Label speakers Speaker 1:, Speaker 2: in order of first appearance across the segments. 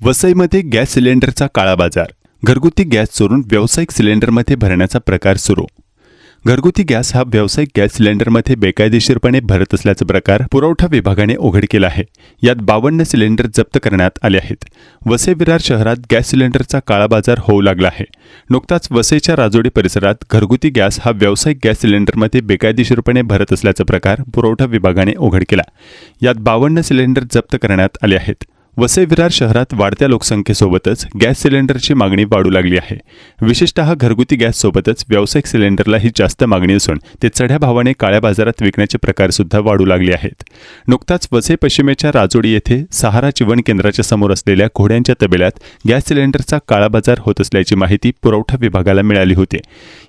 Speaker 1: वसईमध्ये गॅस सिलेंडरचा काळा बाजार घरगुती गॅस चोरून व्यावसायिक सिलेंडरमध्ये भरण्याचा प्रकार सुरू. घरगुती गॅस हा व्यावसायिक गॅस सिलेंडरमध्ये बेकायदेशीरपणे भरत असल्याचा प्रकार पुरवठा विभागाने उघड केला आहे. यात बावन्न सिलेंडर जप्त करण्यात आले आहेत. वसई विरार शहरात गॅस सिलेंडरचा काळा बाजार होऊ लागला आहे. नुकताच वसईच्या राजोडी परिसरात घरगुती गॅस हा व्यावसायिक गॅस सिलेंडरमध्ये बेकायदेशीरपणे भरत असल्याचा प्रकार पुरवठा विभागाने उघड केला. यात बावन्न सिलेंडर जप्त करण्यात आले आहेत. वसई विरार शहरात वाढत्या लोकसंख्येसोबतच गॅस सिलेंडरची मागणी वाढू लागली आहे. विशेषतः घरगुती गॅससोबतच व्यावसायिक सिलेंडरलाही जास्त मागणी असून ते चढ्या भावाने काळ्या बाजारात विकण्याचे प्रकार सुद्धा वाढू लागले आहेत. नुकताच वसई पश्चिमेच्या राजोडी येथे सहारा जीवन केंद्राच्या समोर असलेल्या घोड्यांच्या तबेल्यात गॅस सिलेंडरचा काळा बाजार होत असल्याची माहिती पुरवठा विभागाला मिळाली होती.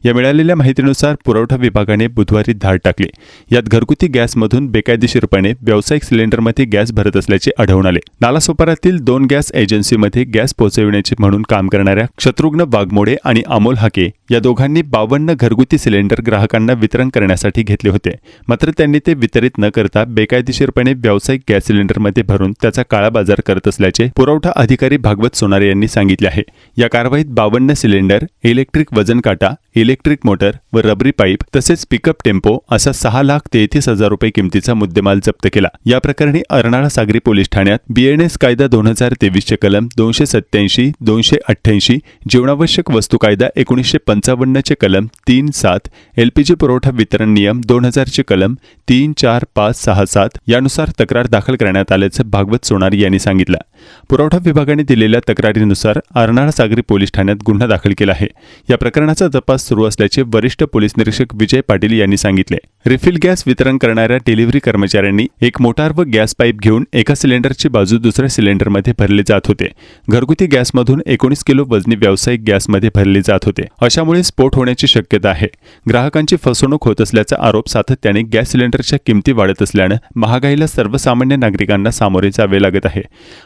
Speaker 1: या मिळालेल्या माहितीनुसार पुरवठा विभागाने बुधवारी धाड टाकली. यात घरगुती गॅसमधून बेकायदेशीरपणे व्यावसायिक सिलेंडरमध्ये गॅस भरत असल्याचे आढळून आले. नालासोबत नालासोपारातील दोन गॅस एजन्सीमध्ये गॅस पोहोचविण्याचे म्हणून काम करणाऱ्या शत्रुघ्न वाघमोडे आणि अमोल हाके या दोघांनी बावन्न घरगुती सिलेंडर ग्राहकांना वितरण करण्यासाठी घेतले होते. मात्र त्यांनी ते वितरित न करता बेकायदेशीरपणे व्यावसायिक गॅस सिलेंडरमध्ये भरून त्याचा काळा बाजार करत असल्याचे पुरवठा अधिकारी भागवत सोनारे यांनी सांगितले आहे. या कारवाईत बावन्न सिलेंडर इलेक्ट्रिक वजन काटा इलेक्ट्रिक मोटर व रबरी पाईप तसेच पिकअप टेम्पो असा सहा लाख तेहतीस हजार रुपये किमतीचा मुद्देमाल जप्त केला. या प्रकरणी अर्नाळा सागरी पोलीस ठाण्यात बीएनएस कायदा दोन हजार तेवीसचे कलम दोनशे सत्याऐंशी दोनशे अठ्ठ्याऐंशी जीवनावश्यक वस्तू कायदा एकोणीसशे पंचावन्नचे कलम तीन सात एल पी जी पुरवठा वितरण नियम दोन हजारचे कलम तीन चार पाच सहा सात यानुसार तक्रार दाखल करण्यात आल्याचं भागवत सोनारी यांनी सांगितलं. पुरवठा विभागाने दिलेल्या तक्रारीनुसार अर्नाळा सागरी पोलीस ठाण्यात गुन्हा दाखल केला आहे. या प्रकरणाचा तपास सुरू असल्याचे वरिष्ठ पोलीस निरीक्षक विजय पाटील यांनी सांगितले. रिफिल गॅस वितरण करणाऱ्या डिलिव्हरी कर्मचाऱ्यांनी एक मोटार व गॅस पाईप घेऊन एका सिलेंडरची बाजू दुसऱ्या सिलेंडरमध्ये भरले जात होते. घरगुती गॅसमधून एकोणीस किलो वजनी व्यावसायिक गॅसमध्ये भरले जात होते. अशामुळे स्फोट होण्याची शक्यता आहे. ग्राहकांची फसवणूक होत असल्याचा आरोप सातत्याने गॅस सिलेंडरच्या किमती वाढत असल्यानं महागाईला सर्वसामान्य नागरिकांना सामोरे जावे लागत आहे.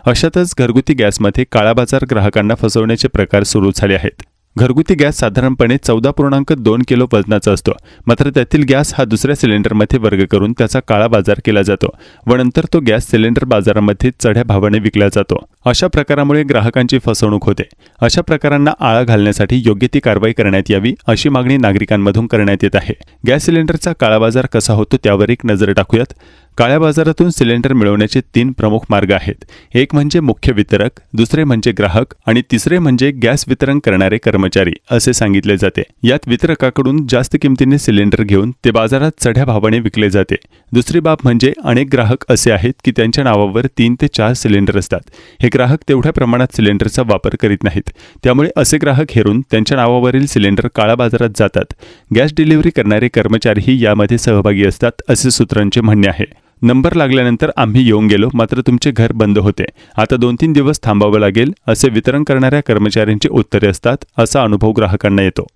Speaker 1: अशा अशातच घरगुती गॅसमध्ये काळा बाजार ग्राहकांना फसवण्याचे प्रकार सुरू झाले आहेत. घरगुती गॅस साधारणपणे चौदा पूर्णांक दोन किलो वजनाचा असतो. मात्र त्यातील गॅस हा दुसऱ्या सिलेंडरमध्ये वर्ग करून त्याचा काळा बाजार केला जातो व नंतर तो गॅस सिलेंडर बाजारामध्ये चढ्या भावाने विकला जातो. अशा प्रकारामुळे ग्राहकांची फसवणूक होते. अशा प्रकारांना आळा घालण्यासाठी योग्य ती कारवाई करण्यात यावी अशी मागणी नागरिकांमधून करण्यात येत आहे. गॅस सिलेंडरचा काळा बाजार कसा होतो त्यावर एक नजर टाकूयात. काळ्या बाजारातून सिलेंडर मिळवण्याचे तीन प्रमुख मार्ग आहेत. एक म्हणजे मुख्य वितरक दुसरे म्हणजे ग्राहक आणि तिसरे म्हणजे गॅस वितरण करणारे कर्मचारी असे सांगितले जाते. यात वितरकाकडून जास्त किमतीने सिलेंडर घेऊन ते बाजारात चढ्या भावाने विकले जाते. दुसरी बाब म्हणजे अनेक ग्राहक असे आहेत की त्यांच्या नावावर तीन ते चार सिलेंडर असतात. हे ग्राहक तेवढ्या प्रमाणात सिलेंडरचा वापर करीत नाहीत. त्यामुळे असे ग्राहक हेरून त्यांच्या नावावरील सिलेंडर काळा बाजारात जातात. गॅस डिलिव्हरी करणारे कर्मचारीही यामध्ये सहभागी असतात असे सूत्रांचे म्हणणे आहे. नंबर लागल्यानंतर आम्ही येऊन गेलो मात्र तुमचे घर बंद होते. आता दोन तीन दिवस थांबावं लागेल असे वितरण करणाऱ्या कर्मचाऱ्यांची उत्तरे असतात असा अनुभव ग्राहकांना येतो.